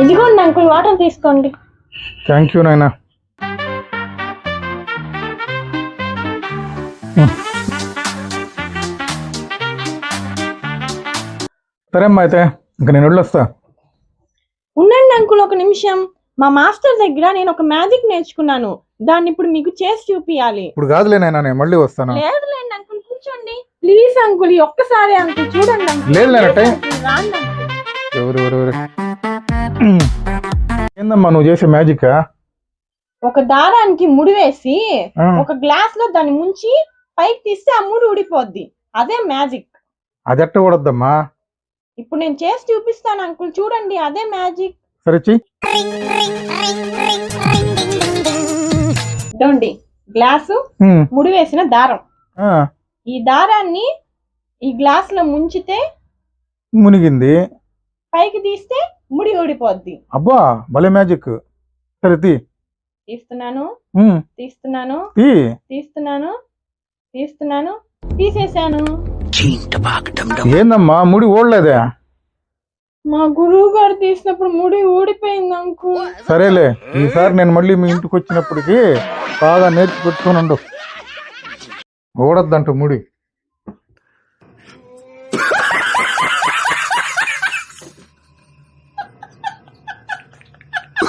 ఇదిగోండి uncle water తీసుకోండి. Thank you నాయనా. సరే అమ్మా అయితే ఇంకా నేను వెళ్ళొస్తా. ఉండండి అంకుల్ ఒక నిమిషం. మా మాస్టర్ దగ్గర నేను ఒక మ్యాజిక్ నేర్చుకున్నాను. దాన్ని ఇప్పుడు మీకు చేసి చూపియాలి. ఇప్పుడు కాదులే నాయనా నేను మళ్ళీ వస్తాను. లేదులేండి అంకుల్ కూర్చోండి. ప్లీజ్ అంకుల్ ఈ ఒక్కసారి అంకుల్ చూడండి అంకుల్. లేదు లేనట్టే. రాండి. ఎవరు ఎవరు ఎవరు? ఏందమ్మా నువ్వు చేసే మ్యాజిక్? ఒక దారానికి ముడి వేసి ఒక గ్లాస్లో దాన్ని ముంచి పైకి తీస్తే ఆ ముడి ఊడిపోద్ది. అదే మ్యాజిక్. అది ఎట్ట కూడద్దమ్మా ఇప్పుడు నేను చేసి చూపిస్తాను అంకుల్. చూడండి అదే మ్యాజిక్. సరే ఇదండి గ్లాసు ముడి వేసిన దారం. ఆ, ఈ దారాన్ని ఈ గ్లాస్లో ముంచితే మునిగింది. పైకి తీస్తే ముడి ఊడిపోద్ది. అబ్బా భలే మ్యాజిక్. సరే తీ. తీస్తున్నాను. ఉమ్, తీస్తున్నాను. తీ. తీస్తున్నాను. తీస్తున్నాను. తీసేశాను. ఏందమ్మా ముడి ఓడలేదే మా గురువు గారు తీసినప్పుడు ముడి ఊడిపోయింది అంకు సరేలే ఈసారి నేను మళ్ళీ మీ ఇంటికి వచ్చినప్పటికి బాగా నేర్చి పెట్టుకునండు ఓడద్దంట ముడి.